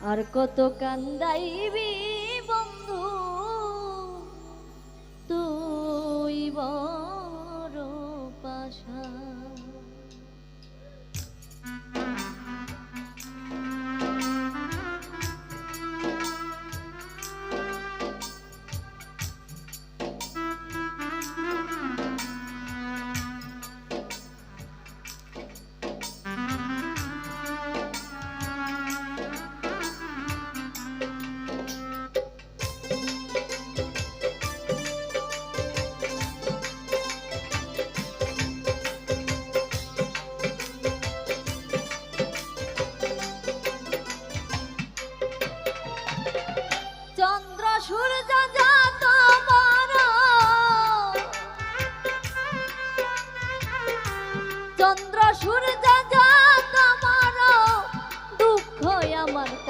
আর কত কান্দাইবি বন্ধু তুই বল।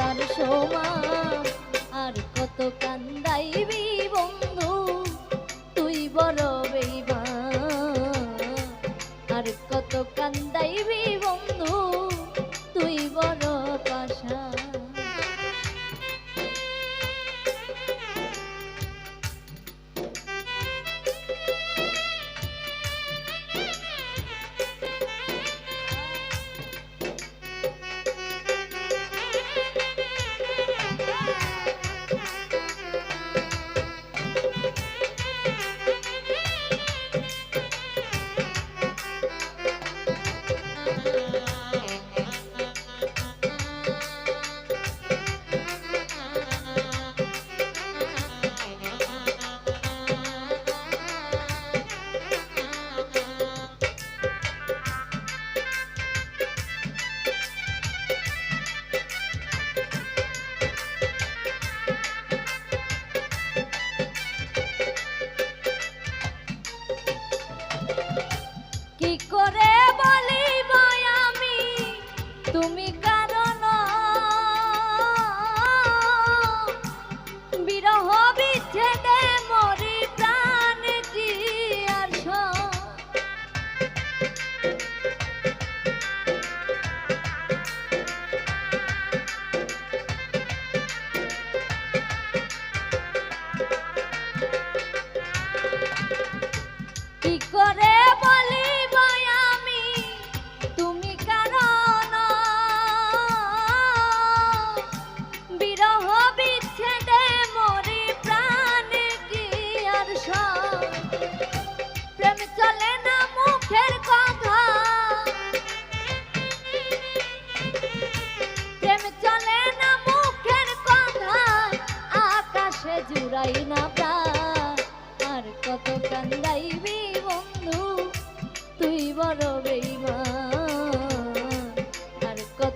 তার সোমা আর কত কান্দাইবি We got.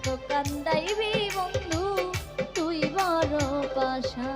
কত কান্দাইবি বন্ধু তুই বড় পাশা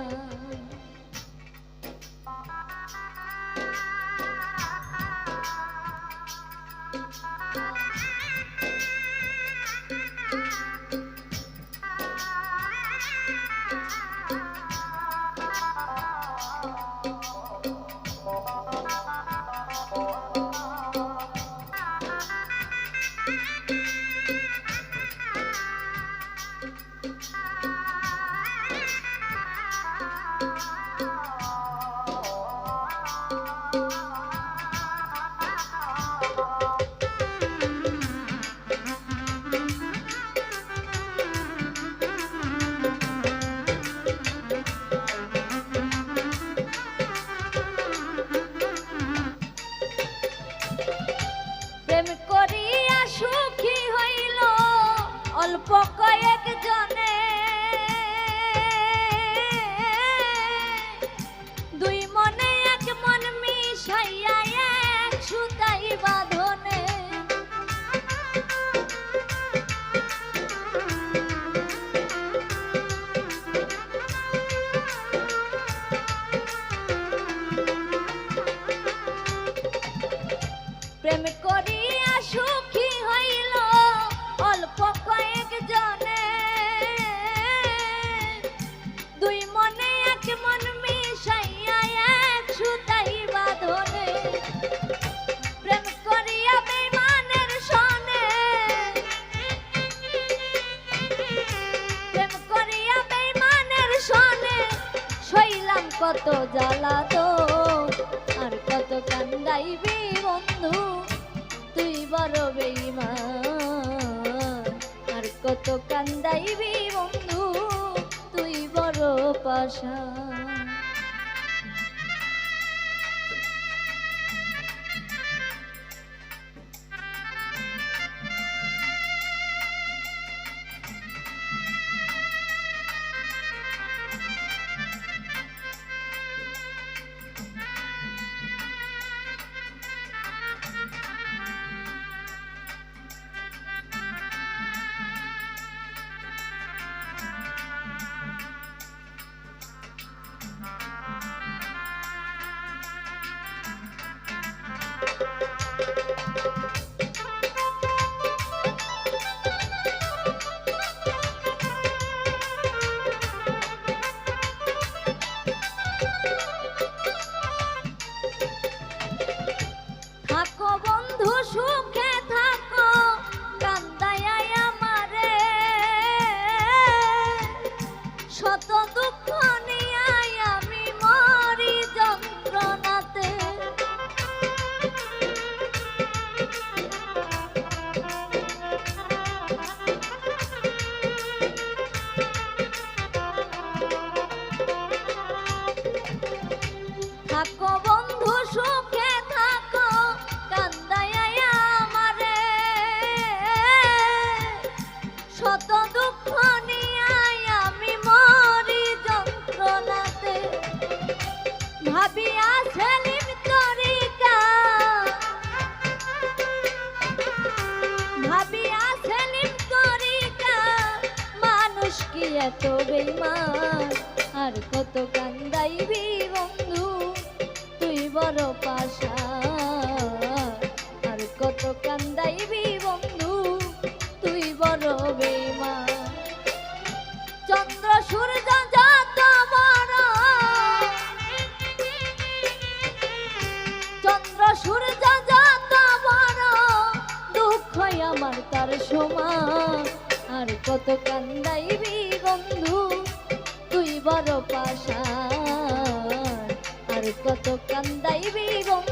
অল্প কয়েকজনে। দুই মনে এক মন মিশাইয়া এক সুতাই বাঁধনে। প্রেমের কত জ্বালা তো আর কত কান্দাইবি বন্ধু, তুই বড় বেইমা আর কত কান্দাইবি বন্ধু, তুই বড় পাশা নিয়ে আমি মরি যন্ত্রণাতে। ভাবিয়া সেলিম তরিকা। ভাবিয়া মানুষ কি এত বেইমান আর কত কান্দাইবি বন্ধু, তুই বড় পাশা। আর কত কান্দাইবি কত কান্দাইবি বন্ধু তুই বড় পাশা আর কত কান্দাইবি বন্ধু